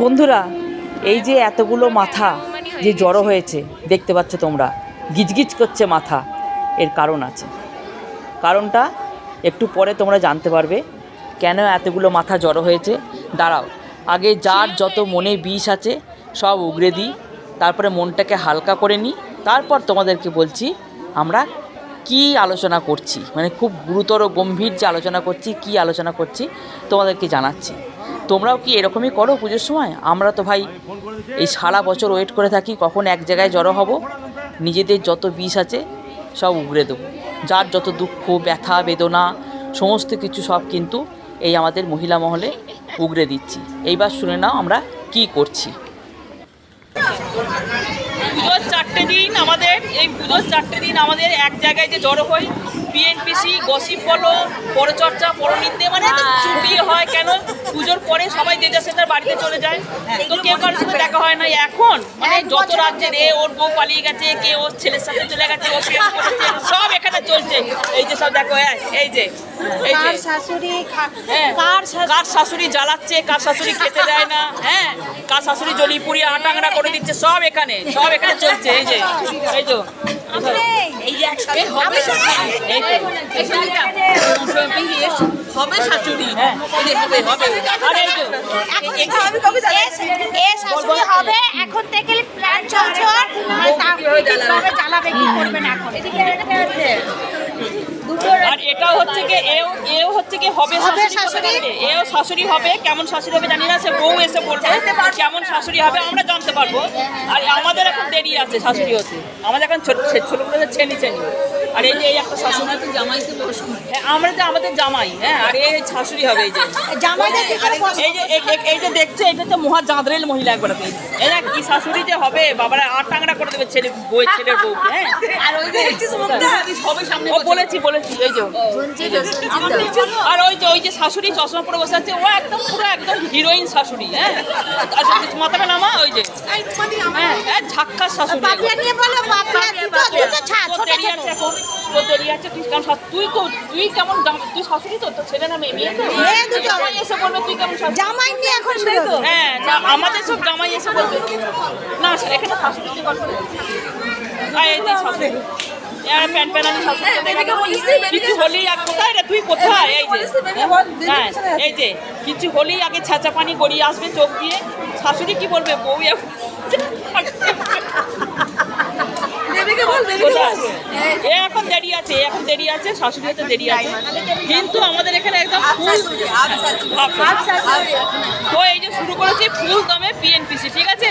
বন্ধুরা, এই যে এতগুলো মাথা যে জড়ো হয়েছে, দেখতে পাচ্ছ তোমরা, গিজগিজ করছে মাথা, এর কারণ আছে। কারণটা একটু পরে তোমরা জানতে পারবে, কেন এতগুলো মাথা জড়ো হয়েছে। দাঁড়াও, আগে যার যত মনে বিষ আছে, সব উগড়ে দিই, তারপরে মনটাকে হালকা করে নিই, তারপর তোমাদেরকে বলছি আমরা কি আলোচনা করছি মানে খুব গুরুতর গম্ভীর যে আলোচনা করছি, কি আলোচনা করছি, তোমাদেরকে জানাচ্ছি। তোমরাও কি এরকমই করো পুজোর সময়? আমরা তো ভাই এই সারা বছর ওয়েট করে থাকি, কখন এক জায়গায় জড়ো হব। নিজেদের যত বিষ আছে, সব উগড়ে দেবো। যার যত দুঃখ, ব্যথা, বেদনা, সমস্ত কিছু সব কিন্তু এই আমাদের মহিলা মহলে উগড়ে দিচ্ছি। এইবার শুনে নাও আমরা কি করছি পুজোর চারটে দিন আমাদের এই পুজোর চারটে দিন আমাদের এক জায়গায় যে জড়ো হই বিএনপিসি গসিপ বলো পরচর্চা পরনিন্দে মানে ছুটি হয়। কেন? পুজোর পরে সবাই যে যার সে তার বাড়িতে চলে যায়। তো কেউ কারোর সাথে দেখা হয় না। এখন মানে যত রাজ্যের এ ওর বউ পালিয়ে গেছে কে ওর ছেলের সাথে চলে গেছে ও প্রেম করেছে সব এখানে চলছে। এই যে সব দেখো এই- এই যে এই যে। কার শাশুড়ি হ্যাঁ, কার শাশুড়ি জ্বালাচ্ছে কার শাশুড়ি খেতে দেয় না হ্যাঁ। শাশুড়ি জলি পুড়িয়ে আটাংরা করে দিচ্ছে সব এখানে সব এখানে চলছে এই যে এই তো। এই যে একসাথে হবে শাশুড়ি? হ্যাঁ। হবে হবে। হবে এই তো। এ শাশুড়ি হবে এখন থেকে প্ল্যান চলছে জ্বালাবে। কি করবে না করবে। আর এটাও হচ্ছে কি এও এও হচ্ছে কি হবে শাশুড়ি। এও শাশুড়ি হবে কেমন শাশুড়ি হবে জানি না সে বউ এসে বলবে কেমন শাশুড়ি হবে আমরা জানতে পারব। আর আমাদের এখন দেরি আছে শাশুড়ি হতে। আমাদের এখন ছোট ছোটগুলো ছেনি ছেনি আর এই যে এই একটা শাশুড়ি। জামাই তো হ্যাঁ আমরা যে আমাদের জামাই হ্যাঁ আর এই শাশুড়ি হবে এই যে। জামাইদের কি এই যে এই- যে দেখছে এটা হচ্ছে মহা জাঁদরেল মহিলা একবার। এই না কি শাশুড়ি যে হবে? বাবারা আর টাংরা করে দেবে ছেলে বই ছেলের বউ হ্যাঁ? আর ওই যে সবে সামনে ও বলেছি বলেছি এই যে। আর ওই যে ওই যে শাশুড়ি চশমা পরে বসে আছে ও একদম পুরো একদম হিরোইন শাশুড়ি হ্যাঁ? আর মাথাটা নামা ওই যে। হ্যাঁ হ্যাঁ ঝাক্কার শাশুড়ি। আছে এখন তোর দেরি আছে তুই কেমন তুই তো তুই কেমন তুই শাশুড়ি তো তোর ছেলে না মেয়ে মেয়ে তো। জামাই এসে বলবে তুই কেমন জামাই নিয়ে এখন বেরোবে। হ্যাঁ আমাদের সব জামাই এসে বলবে না এখানে শাশুড়ি দিয়ে গল্প আর এই যে শাশুড়ি। এর প্যানানি কিছু হলেই আর কোথায় রে? তুই কোথায়? এই যে। হ্যাঁ এই যে। কিছু হলেই আগে ছাঁচা পানি গড়িয়ে আসবে চোখ দিয়ে। শাশুড়ি কি বলবে? বউ এখন এ এখন দেরি আছে এখন দেরি আছে শাশুড়ি তো দেরি আছে কিন্তু আমাদের এখানে একদম ফুল তো এই যে শুরু করেছি ফুল দমে পিএনপিসি ঠিক আছে